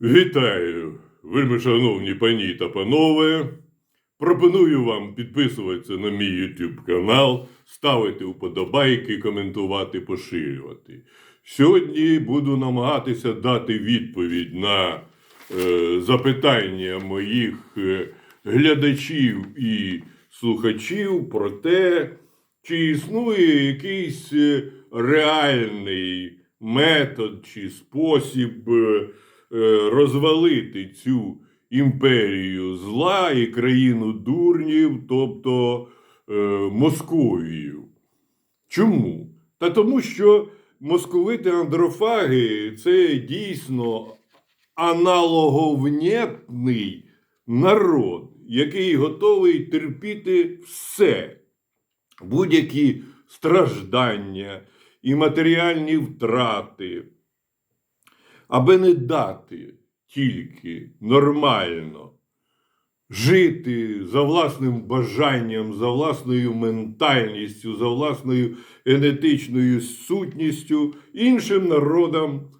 Вітаю, вельми шановні пані та панове. Пропоную вам підписуватися на мій YouTube канал, ставити вподобайки, коментувати, поширювати. Сьогодні буду намагатися дати відповідь на е, запитання моїх е, глядачів і слухачів про те, чи існує якийсь е, реальний метод чи спосіб е, розвалити цю імперію зла і країну дурнів, тобто е, Московію. Чому? Та тому, що московити андрофаги це дійсно аналоговнєтний народ, який готовий терпіти все, будь-які страждання і матеріальні втрати, аби не дати тільки нормально жити за власним бажанням, за власною ментальністю, за власною генетичною сутністю іншим народам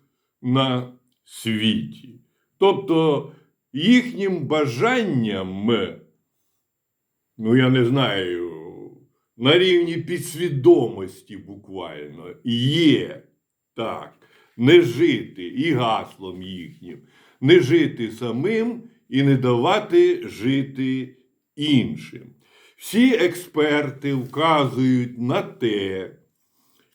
на світі. Тобто їхнім бажанням, ну я не знаю, на рівні підсвідомості буквально є так, не жити і гаслом їхнім, не жити самим і не давати жити іншим. Всі експерти вказують на те,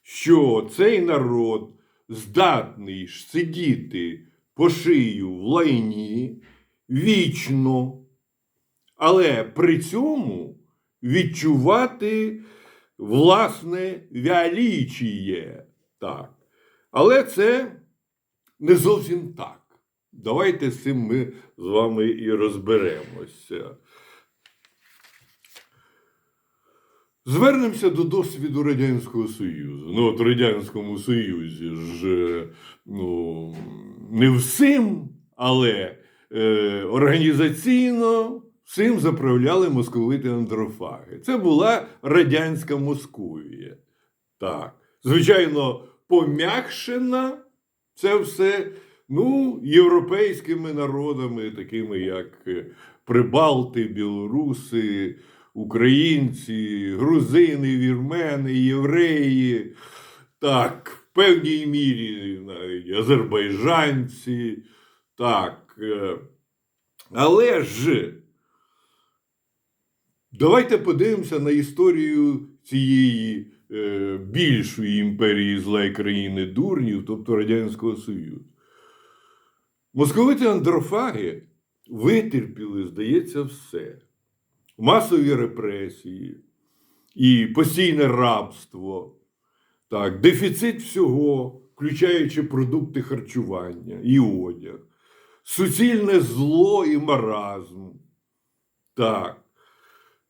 що цей народ здатний сидіти по шию в лайні вічно, але при цьому відчувати власне вялічіє. Так. Але це не зовсім так. Давайте з цим ми з вами і розберемося. Звернемося до досвіду Радянського Союзу. Ну, от Радянському Союзі ж ну, не всім, але е, організаційно всім заправляли московити андрофаги. Це була радянська Московія. Так. Звичайно, пом'якшена це все ну, європейськими народами, такими як е, Прибалти, білоруси, українці, грузини, вірмени, євреї, так, в певній мірі навіть азербайджанці, так. е, Але ж давайте подивимося на історію цієї більшої імперії зла і країни дурнів, тобто Радянського Союзу. Московити андрофаги витерпіли, здається, все. Масові репресії і постійне рабство, так, дефіцит всього, включаючи продукти харчування і одяг, суцільне зло і маразм. Так,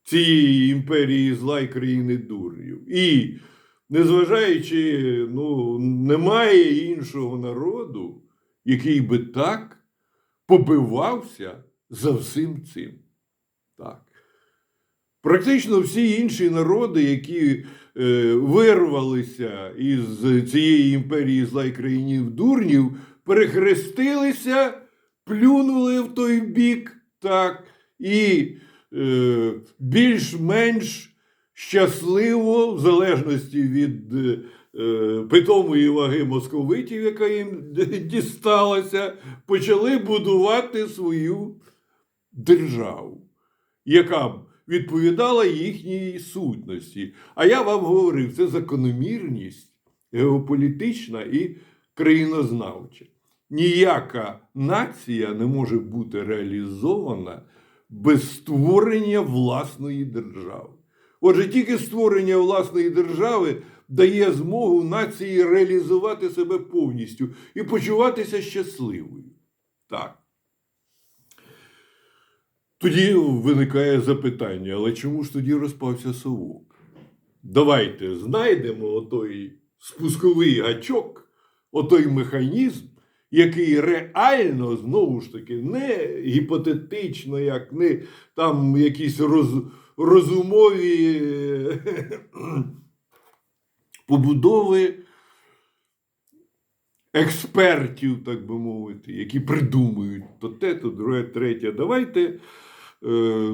цієї імперії зла і країни дурнів. І, незважаючи, ну, немає іншого народу, який би так побивався за всім цим. Так. Практично всі інші народи, які е, вирвалися із цієї імперії зла і країнів дурнів, перехрестилися, плюнули в той бік, так, і більш-менш щасливо, в залежності від е, е, питомої ваги московитів, яка їм дісталася, почали будувати свою державу, яка б відповідала їхній сутності. А я вам говорив, це закономірність геополітична і країнознавча. Ніяка нація не може бути реалізована без створення власної держави. Отже, тільки створення власної держави дає змогу нації реалізувати себе повністю і почуватися щасливою. Так. Тоді виникає запитання, але чому ж тоді розпався совок? Давайте знайдемо отой спусковий гачок, отой механізм, який реально, знову ж таки, не гіпотетично, як не там якісь роз, розумові побудови експертів, так би мовити, які придумують то те, то друге, третє. Давайте е,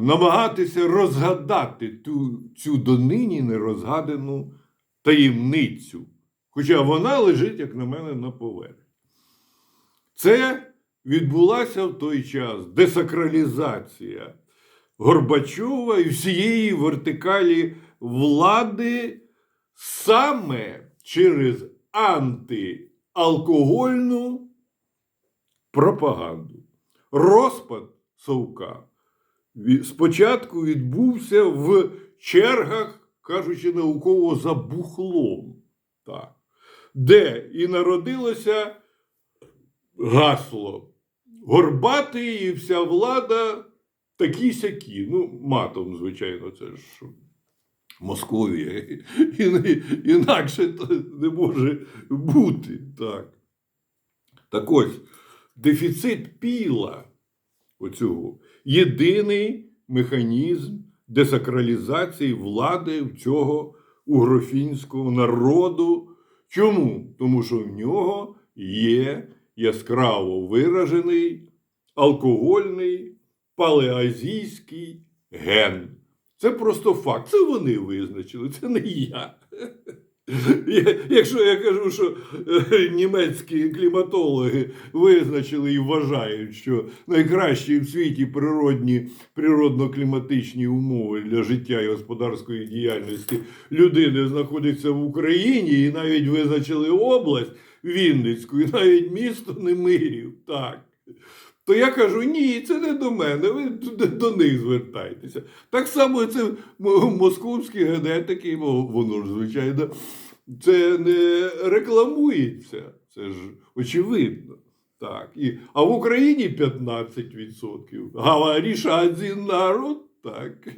намагатися розгадати ту, цю донині нерозгадану таємницю. Хоча вона лежить, як на мене, на поверхні. Це відбулася в той час десакралізація Горбачова і всієї вертикалі влади саме через антиалкогольну пропаганду. Розпад Совка спочатку відбувся в чергах, кажучи науково, за бухлом, так, де і народилося гасло. Горбатий і вся влада такі сякі. Ну, матом, звичайно, це ж Московія. Інакше не може бути. Так. Так ось, дефіцит піла оцього єдиний механізм десакралізації влади в цього угрофінського народу. Чому? Тому що в нього є яскраво виражений алкогольний палеазійський ген. Це просто факт. Це вони визначили, це не я. Якщо я кажу, що е, німецькі кліматологи визначили і вважають, що найкращі в світі природні, природно-кліматичні умови для життя і господарської діяльності людини знаходяться в Україні, і навіть визначили область Вінницьку, і навіть місто Немирів. Так. То я кажу, ні, це не до мене, ви до них звертайтеся. Так само це московські генетики, воно ж, звичайно, це не рекламується. Це ж очевидно. Так. І, а в Україні 15%. Говориш, один народ. Так.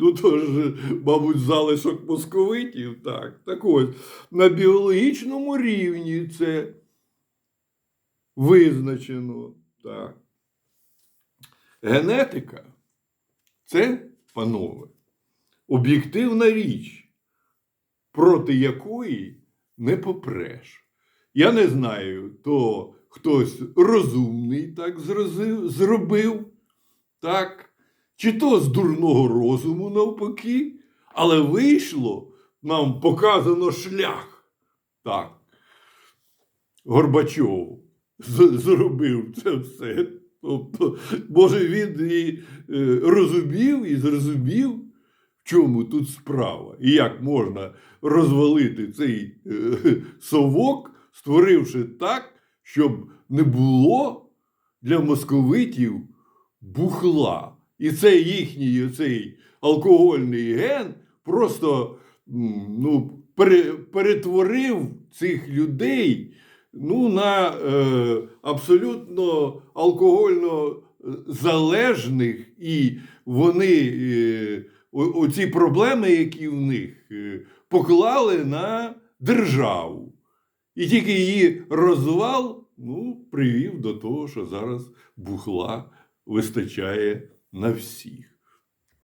Ну, то ж, мабуть, залишок московитів. Так. так ось, на біологічному рівні це визначено. Так. Генетика це, панове, об'єктивна річ, проти якої не попреш. Я не знаю, то хтось розумний так зробив, так, чи то з дурного розуму навпаки, але вийшло, нам показано шлях. Так. Горбачов зробив це все. Тобто, може, він і е, розумів і зрозумів, в чому тут справа, і як можна розвалити цей е, совок, створивши так, щоб не було для московитів бухла. І цей їхній цей алкогольний ген просто ну, перетворив цих людей ну, на е, абсолютно алкогольно е, залежних, і вони е, оці проблеми, які в них, е, поклали на державу. І тільки її розвал ну, привів до того, що зараз бухла вистачає на всіх.